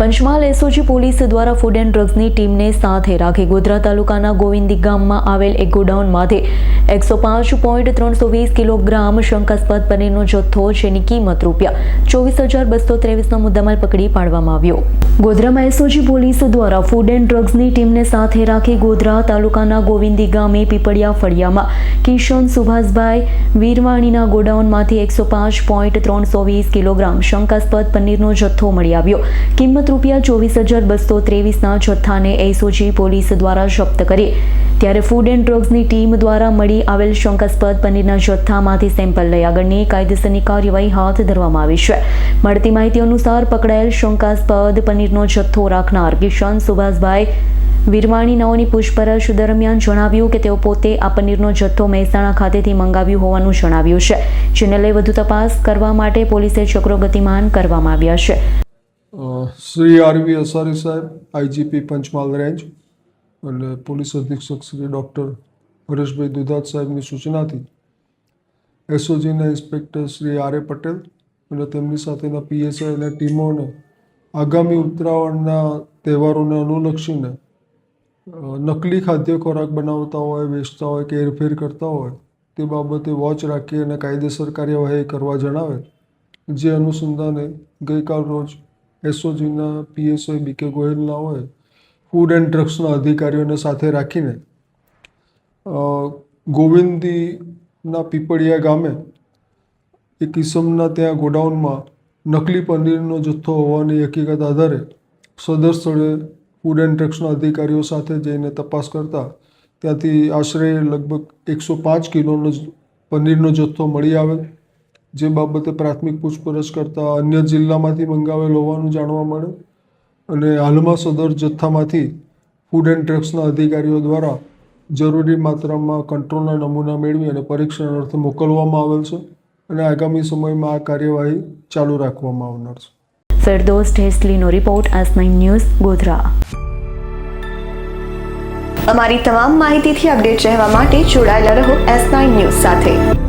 Panchmahal SOG police દ્વારા food and ડ્રગ્સની ટીમને સાથે રાખી ગોધરા તાલુકાના ગોવિંદી ગામમાં આવેલ એક ગોડાઉનમાંથી એકસો પાંચ પોઈન્ટ ત્રણસો વીસ કિલોગ્રામ શંકાસ્પદ પનીરનો જથ્થો જેની કિંમત રૂપિયા ચોવીસ હજાર બસો ત્રેવીસનો મુદ્દામાલ પકડી પાડવામાં આવ્યો. ગોધરામાં એસઓજી પોલીસ દ્વારા ફૂડ એન્ડ ડ્રગ્સની ટીમને સાથે રાખી ગોધરા તાલુકાના ગોવિંદી ગામે પીપળિયા ફળિયામાં કિશન સુભાષભાઈ વીરવાણીના ગોડાઉનમાંથી એકસો પાંચ પોઈન્ટ ત્રણસો વીસ કિલોગ્રામ શંકાસ્પદ પનીરનો જથ્થો મળી આવ્યો. કિંમત રૂપિયા ચોવીસ હજાર બસો ત્રેવીસના જથ્થાને એસઓજી પોલીસ દ્વારા જપ્ત કરી. ત્યારે ફૂડ એન્ડ ડ્રગ્સની ટીમ દ્વારા મળી આવેલ શંકાસ્પદ પનીરના જથ્થામાંથી સેમ્પલ લઈ આગળની કાયદેસરની કાર્યવાહી હાથ ધરવામાં આવી છે. મળતી માહિતી અનુસાર પકડાયેલ શંકાસ્પદ પનીરનો જથ્થો રાખનાર કિશન સુભાષભાઈ વીરવાણી પૂછપરછ દરમિયાન જણાવ્યું કે તેઓ પોતે આ પનીરનો જથ્થો મહેસાણા ખાતેથી મંગાવ્યું હોવાનું જણાવ્યું છે. જેને લઈ વધુ તપાસ કરવા માટે પોલીસે ચક્રો ગતિમાન કરવામાં આવ્યા છે. શ્રી આરવી અસારી સાહેબ, આઈજીપી પંચમહાલ રેન્જ અને પોલીસ અધિક્ષક શ્રી ડૉક્ટર હરેશભાઈ દુધાત સાહેબની સૂચનાથી એસઓજીના ઇન્સ્પેક્ટર શ્રી આર પટેલ અને તેમની સાથેના પીએસઆઈ અને ટીમોને આગામી ઉત્તરાયણના તહેવારોને અનુલક્ષીને નકલી ખાદ્ય ખોરાક બનાવતા હોય, વેચતા હોય કે હેરફેર કરતા હોય, તે બાબતે વોચ રાખી અને કાયદેસર કાર્યવાહી કરવા જણાવે જે અનુસંધાને ગઈકાલ રોજ એસઓજીના પીએસઓ બી કે ગોયલના હોય ફૂડ એન્ડ ડ્રગ્સના અધિકારીઓને સાથે રાખીને ગોવિંદીના પીપળિયા ગામે એક કિસમના ત્યાં ગોડાઉનમાં નકલી પનીરનો જથ્થો હોવાની હકીકત આધારે સદર સ્થળે ફૂડ એન્ડ ડ્રગ્સના અધિકારીઓ સાથે જઈને તપાસ કરતા ત્યાંથી આશરે લગભગ એકસો પાંચ કિલોનો પનીરનો જથ્થો મળી આવેલ જે બાબતે પ્રાથમિક પૂછપરછ કરતાં અન્ય જિલ્લામાંથી મંગાવેલ હોવાનું જાણવા મળે અને હાલમાં સદર જથ્થામાંથી ફૂડ એન્ડ ડ્રગ્સના અધિકારીઓ દ્વારા જરૂરી માત્રામાં કંટ્રોલના નમૂના મેળવી અને પરીક્ષણ અર્થે મોકલવામાં આવેલ છે અને આગામી સમયમાં આ કાર્યવાહી ચાલુ રાખવામાં આવનાર છે. Firdos ઢેસલીનો report S nine news, Godhra. અમારી તમામ માહિતીથી અપડેટ રહેવા માટે જોડાયેલા રહો એસ નાઇન ન્યૂઝ સાથે.